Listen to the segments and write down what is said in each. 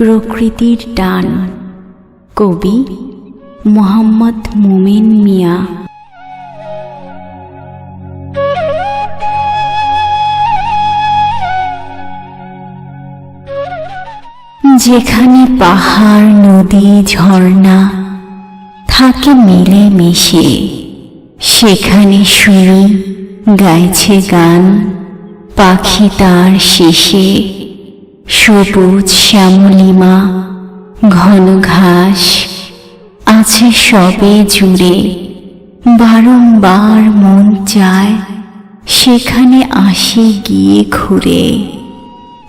প্রকৃতির টান। কবি মোহাম্মদ মুমিন মিয়া। যেখানে পাহাড়, নদী, ঝর্ণা থাকে মিলে মিশে, সেখানে শুনি গাইছে গান, পাখি তার শেষে সবুজ শ্যামলিমা ঘন ঘাস, আছে সবে জুড়ে। বারংবার মন চায় সেখানে আসে গিয়ে ঘুরে।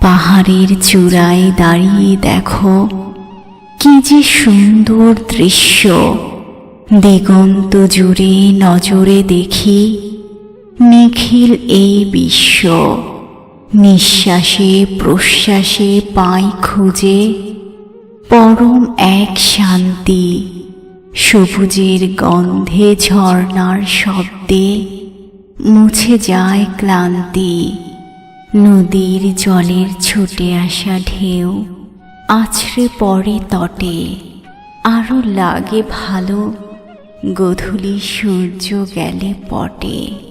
পাহাড়ের চূড়ায় দাঁড়িয়ে দেখো কি যে সুন্দর দৃশ্য। দিগন্ত জুড়ে নজরে দেখি নিখিল এই বিশ্ব। নিঃশ্বাসে, প্রশ্বাসে পাই খুঁজে, পরম এক শান্তি, সবুজের গন্ধে ঝর্ণার শব্দে মুছে যায় ক্লান্তি, নদীর জলের ছুটে আসা ঢেউ, আছড়ে পড়ে তটে আরও লাগে ভালো, গধূলি সূর্য গেলে পটে।